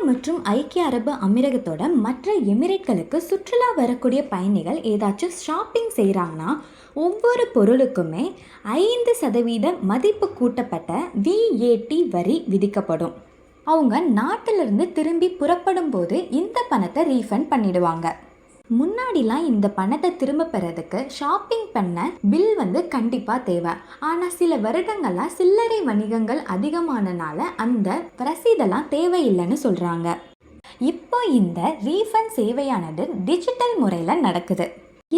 Dubai மற்றும் ஐக்கிய அரபு அமீரகத்தோட மற்ற எமிரேட்களுக்கு சுற்றுலா வரக்கூடிய பயணிகள் ஏதாச்சும் ஷாப்பிங் செய்கிறாங்கன்னா ஒவ்வொரு பொருளுக்குமே ஐந்து சதவீத மதிப்பு கூட்டப்பட்ட விஏடி வரி விதிக்கப்படும். அவங்க நாட்டிலிருந்து திரும்பி புறப்படும் போது இந்த பணத்தை ரீஃபண்ட் பண்ணிடுவாங்க. முன்னாடிலாம் இந்த பணத்தை திரும்ப பெறதுக்கு ஷாப்பிங் பண்ண பில் வந்து கண்டிப்பாக தேவை. ஆனால் சில வருடங்களாக சில்லறை வணிகங்கள் அதிகமானனால அந்த ரசீதெல்லாம் தேவையில்லைன்னு சொல்கிறாங்க இப்போ இந்த ரீஃபண்ட் சேவையானது டிஜிட்டல் முறையில் நடக்குது.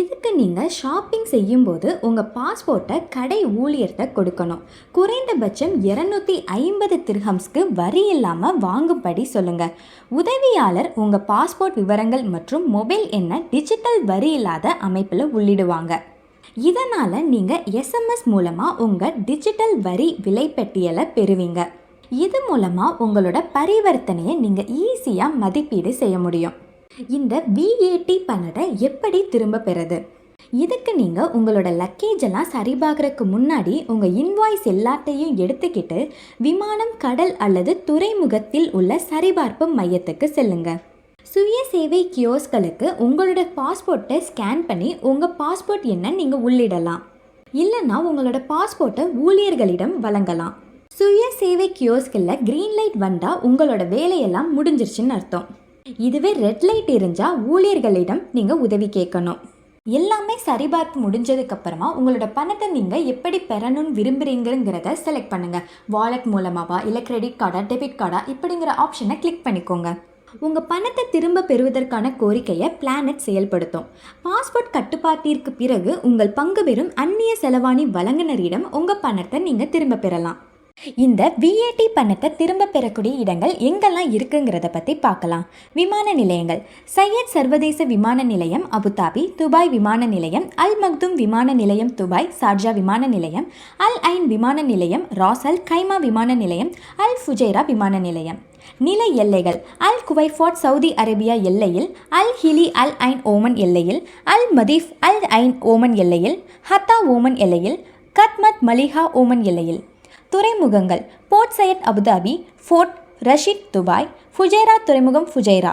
இதுக்கு நீங்கள் ஷாப்பிங் செய்யும்போது உங்கள் பாஸ்போர்ட்டை கடை ஊழியர்கிட்ட கொடுக்கணும். குறைந்தபட்சம் இரநூத்தி ஐம்பது திர்ஹம்ஸ்க்கு வரி இல்லாமல் வாங்கும்படி சொல்லுங்கள் உதவியாளர் உங்கள் பாஸ்போர்ட் விவரங்கள் மற்றும் மொபைல் எண்ணை டிஜிட்டல் வரி இல்லாத அமைப்பில் உள்ளிடுவாங்க. இதனால் நீங்கள் எஸ்எம்எஸ் மூலமாக உங்கள் டிஜிட்டல் வரி விலைப்பட்டியலை பெறுவீங்க. இது மூலமாக உங்களோட பரிவர்த்தனையை நீங்கள் ஈஸியாக மதிப்பீடு செய்ய முடியும். இந்த விஏடி பணத்தை எப்படி திரும்ப பெறுது? இதுக்கு நீங்கள் உங்களோட லக்கேஜ் எல்லாம் சரிபார்க்கறதுக்கு முன்னாடி உங்கள் இன்வாய்ஸ் எல்லாத்தையும் எடுத்துக்கிட்டு விமானம் கடல் அல்லது துறைமுகத்தில் உள்ள சரிபார்ப்பு மையத்துக்கு செல்லுங்க. சுய சேவை கியோஸ்களுக்கு உங்களோட பாஸ்போர்ட்டை ஸ்கேன் பண்ணி உங்கள் பாஸ்போர்ட் எண்ணை நீங்கள் உள்ளிடலாம். இல்லைன்னா உங்களோட பாஸ்போர்ட்டை ஊழியர்களிடம் வழங்கலாம். சுய சேவை கியோஸ்கில் க்ரீன் லைட் வந்தால் உங்களோட வேலையெல்லாம் முடிஞ்சிருச்சுன்னு அர்த்தம். இதுவே ரெட் லைட் இருந்தால் ஊழியர்களிடம் நீங்கள் உதவி கேட்கணும். எல்லாமே சரிபார்ப்பு முடிஞ்சதுக்கப்புறமா உங்களோட பணத்தை நீங்கள் எப்படி பெறணும்னு விரும்புகிறீங்கிறத செலக்ட் பண்ணுங்கள் வாலெட் மூலமாவா இல்லை கிரெடிட் கார்டா டெபிட் கார்டா இப்படிங்கிற ஆப்ஷனை கிளிக் பண்ணிக்கோங்க. உங்கள் பணத்தை திரும்ப பெறுவதற்கான கோரிக்கையை பிளானட் செயல்படுத்தும். பாஸ்போர்ட் கட்டுப்பாட்டிற்கு பிறகு உங்கள் பங்கு பெறும் அந்நிய செலவாணி வழங்குனரிடம் உங்கள் பணத்தை நீங்கள் திரும்ப பெறலாம். இந்த விஏடி பணத்தை திரும்ப பெறக்கூடிய இடங்கள் எங்கெல்லாம் இருக்குங்கிறத பற்றி பார்க்கலாம். விமான நிலையங்கள். சையத் சர்வதேச விமான நிலையம் அபுதாபி துபாய் விமான நிலையம் அல் மக்தும் விமான நிலையம் துபாய் சார்ஜா விமான நிலையம் அல் ஐன் விமான நிலையம் ராசல் கைமா விமான நிலையம் அல் ஃபுஜைரா விமான நிலையம். நில எல்லைகள். அல் குவைஃபாட் சவுதி அரேபியா எல்லையில் அல் ஹிலி அல் ஐன் ஓமன் எல்லையில் அல் மதீஃப் அல் ஐன் ஓமன் எல்லையில் ஹத்தா ஓமன் எல்லையில் கத்மத் மலிஹா ஓமன் எல்லையில். துறைமுகங்கள். Port Zayed Abu Dhabi port Rashid Dubai Fujairah துறைமுகம் ஃபுஜைரா.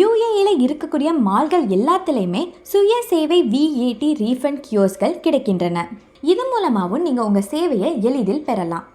யூஏயில் இருக்கக்கூடிய மால்கள் எல்லாத்துலேயுமே சுய சேவை விஏடி ரீஃபண்ட் கியோஸ்கள் கிடைக்கின்றன. இது மூலமாகவும் நீங்கள் உங்கள் சேவையை எளிதில் பெறலாம்.